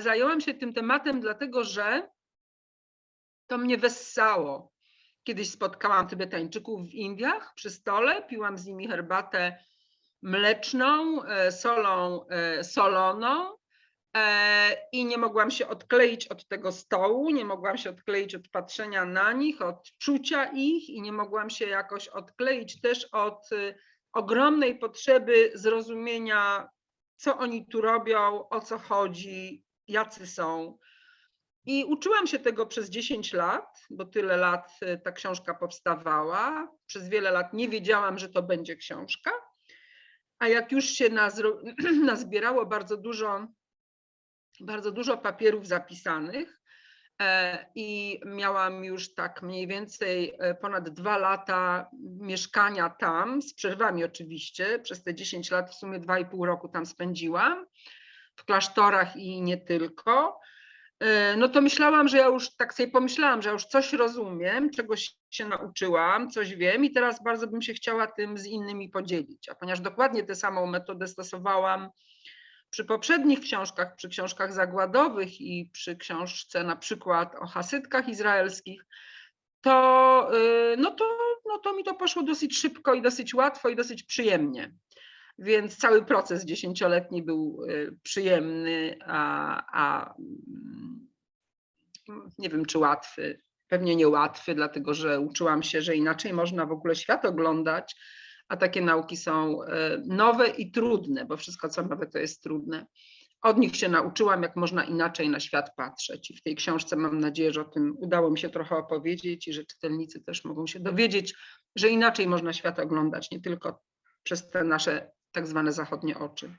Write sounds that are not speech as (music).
zajęłam się tym tematem, dlatego że to mnie wessało. Kiedyś spotkałam Tybetańczyków w Indiach przy stole, piłam z nimi herbatę mleczną, e, solą e, soloną e, i nie mogłam się odkleić od tego stołu, nie mogłam się odkleić od patrzenia na nich, od czucia ich i nie mogłam się jakoś odkleić też od y, ogromnej potrzeby zrozumienia, co oni tu robią, o co chodzi, jacy są. I uczyłam się tego przez 10 lat, bo tyle lat y, ta książka powstawała. Przez wiele lat nie wiedziałam, że to będzie książka. A jak już się (clears throat) nazbierało bardzo dużo, bardzo dużo papierów zapisanych e, i miałam już tak mniej więcej e, ponad dwa lata mieszkania tam, z przerwami oczywiście, przez te 10 lat w sumie dwa i pół roku tam spędziłam, w klasztorach i nie tylko e, no to myślałam, że ja już tak sobie pomyślałam, że ja już coś rozumiem, czegoś się nauczyłam, coś wiem i teraz bardzo bym się chciała tym z innymi podzielić. A ponieważ dokładnie tę samą metodę stosowałam przy poprzednich książkach, przy książkach zagładowych i przy książce na przykład o hasytkach izraelskich, to, y, no to, no to mi to poszło dosyć szybko i dosyć łatwo i dosyć przyjemnie. Więc cały proces dziesięcioletni był y, przyjemny, a, a mm, nie wiem czy łatwy, pewnie niełatwy, dlatego że uczyłam się, że inaczej można w ogóle świat oglądać, a takie nauki są y, nowe i trudne, bo wszystko co nowe to jest trudne. Od nich się nauczyłam, jak można inaczej na świat patrzeć. I w tej książce mam nadzieję, że o tym udało mi się trochę opowiedzieć i że czytelnicy też mogą się dowiedzieć, że inaczej można świat oglądać, nie tylko przez te nasze tak zwane zachodnie oczy.